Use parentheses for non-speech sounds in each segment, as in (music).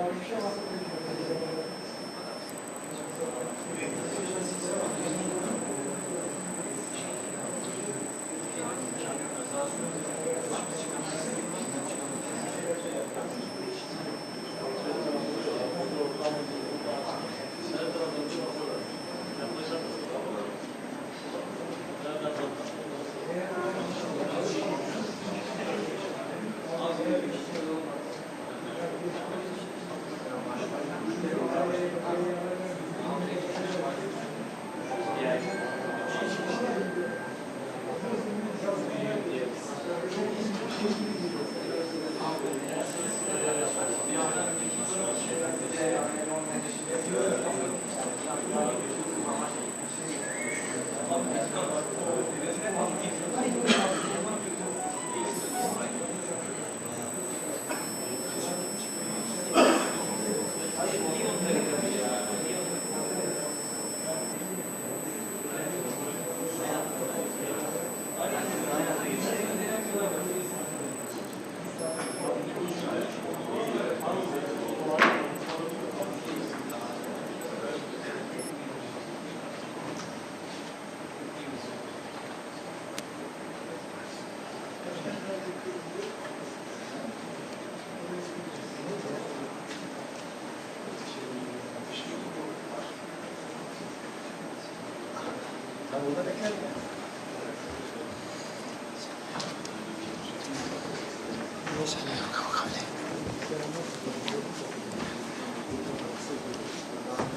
是吗？们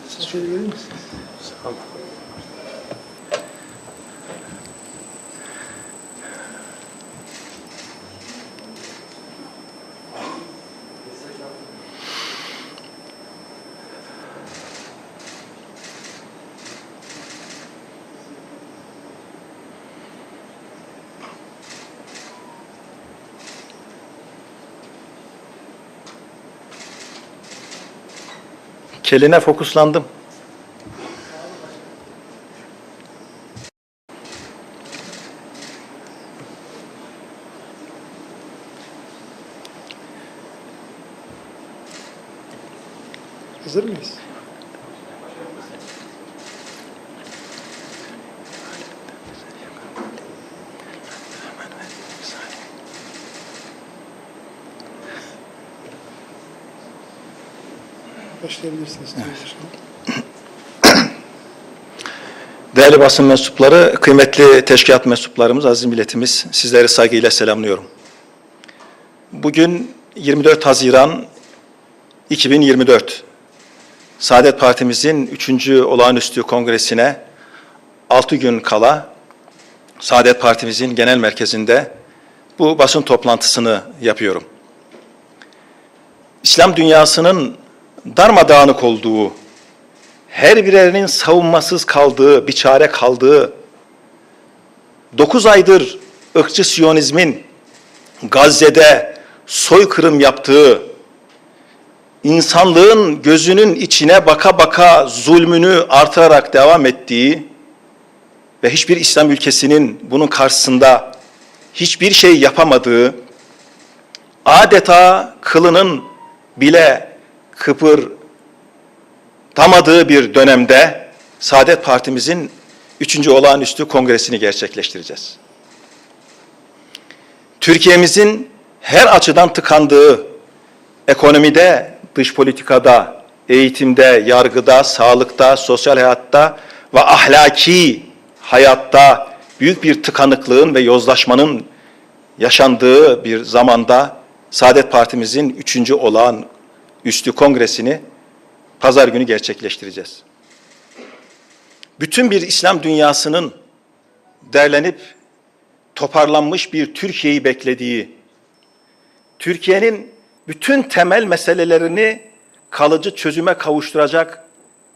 Siz şöyle gelir misiniz? Keline fokuslandım. Hazır mıyız? Başlayabilirsiniz. (clears throat) Değerli basın mensupları, kıymetli teşkilat mensuplarımız, aziz milletimiz, sizleri saygıyla selamlıyorum. Bugün 24 Haziran 2024. Saadet Partimizin 3. olağanüstü kongresine 6 gün kala Saadet Partimizin genel merkezinde bu basın toplantısını yapıyorum. İslam dünyasının darmadağınık olduğu, her birerinin savunmasız kaldığı, biçare kaldığı, dokuz aydır ırkçı Siyonizmin Gazze'de soykırım yaptığı, insanlığın gözünün içine baka baka zulmünü artırarak devam ettiği ve hiçbir İslam ülkesinin bunun karşısında hiçbir şey yapamadığı, adeta kılının bile kıpır tamadığı bir dönemde Saadet Partimizin 3. olağanüstü kongresini gerçekleştireceğiz. Türkiye'mizin her açıdan tıkandığı ekonomide, dış politikada, eğitimde, yargıda, sağlıkta, sosyal hayatta ve ahlaki hayatta büyük bir tıkanıklığın ve yozlaşmanın yaşandığı bir zamanda Saadet Partimizin 3. olağan üstü kongresini pazar günü gerçekleştireceğiz. Bütün bir İslam dünyasının derlenip toparlanmış bir Türkiye'yi beklediği, Türkiye'nin bütün temel meselelerini kalıcı çözüme kavuşturacak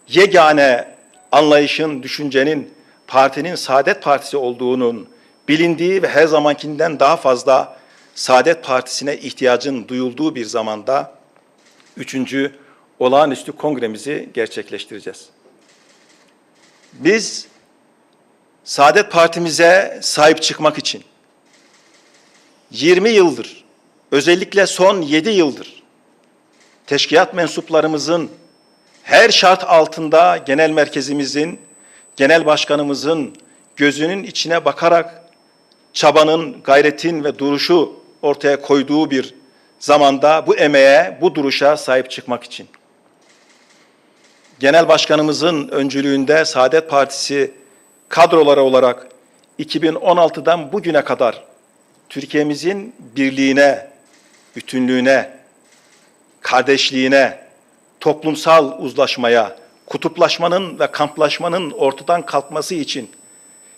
yegane anlayışın, düşüncenin partinin Saadet Partisi olduğunun bilindiği ve her zamankinden daha fazla Saadet Partisi'ne ihtiyacın duyulduğu bir zamanda üçüncü olağanüstü kongremizi gerçekleştireceğiz. Biz Saadet Partimize sahip çıkmak için 20 yıldır, özellikle son 7 yıldır teşkilat mensuplarımızın her şart altında genel merkezimizin, genel başkanımızın gözünün içine bakarak çabanın, gayretin ve duruşu ortaya koyduğu bir zamanda bu emeğe, bu duruşa sahip çıkmak için. Genel Başkanımızın öncülüğünde Saadet Partisi kadroları olarak 2016'dan bugüne kadar Türkiye'mizin birliğine, bütünlüğüne, kardeşliğine, toplumsal uzlaşmaya, kutuplaşmanın ve kamplaşmanın ortadan kalkması için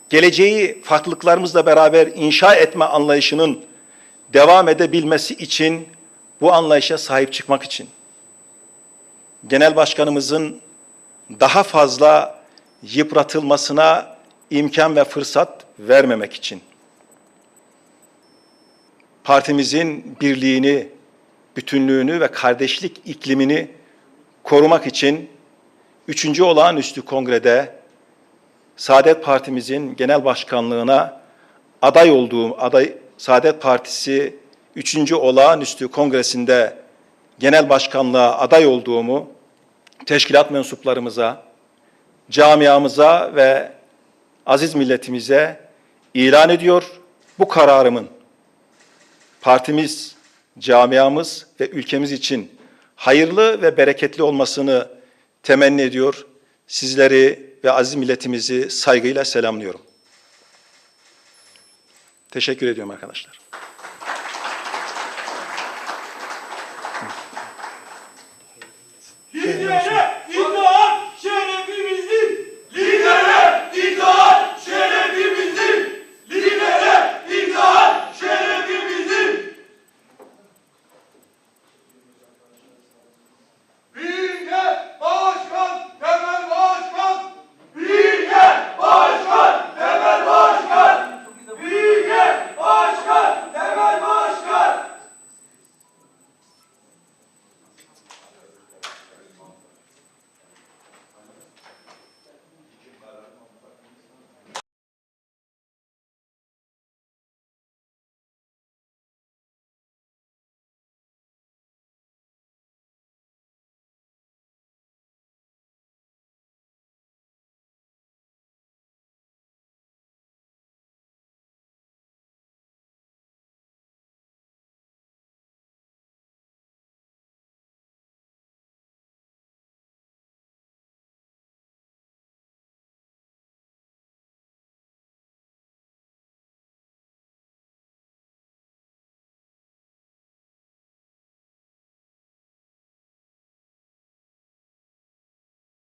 geleceği farklılıklarımızla beraber inşa etme anlayışının devam edebilmesi için bu anlayışa sahip çıkmak için Genel Başkanımızın daha fazla yıpratılmasına imkan ve fırsat vermemek için partimizin birliğini, bütünlüğünü ve kardeşlik iklimini korumak için 3. Olağanüstü Kongre'de Saadet Partimizin genel başkanlığına aday olduğum aday Saadet Partisi 3. Olağanüstü Kongresi'nde genel başkanlığa aday olduğumu teşkilat mensuplarımıza, camiamıza ve aziz milletimize ilan ediyor. Bu kararımın partimiz, camiamız ve ülkemiz için hayırlı ve bereketli olmasını temenni ediyor. Sizleri ve aziz milletimizi saygıyla selamlıyorum. Teşekkür ediyorum arkadaşlar. Liderler!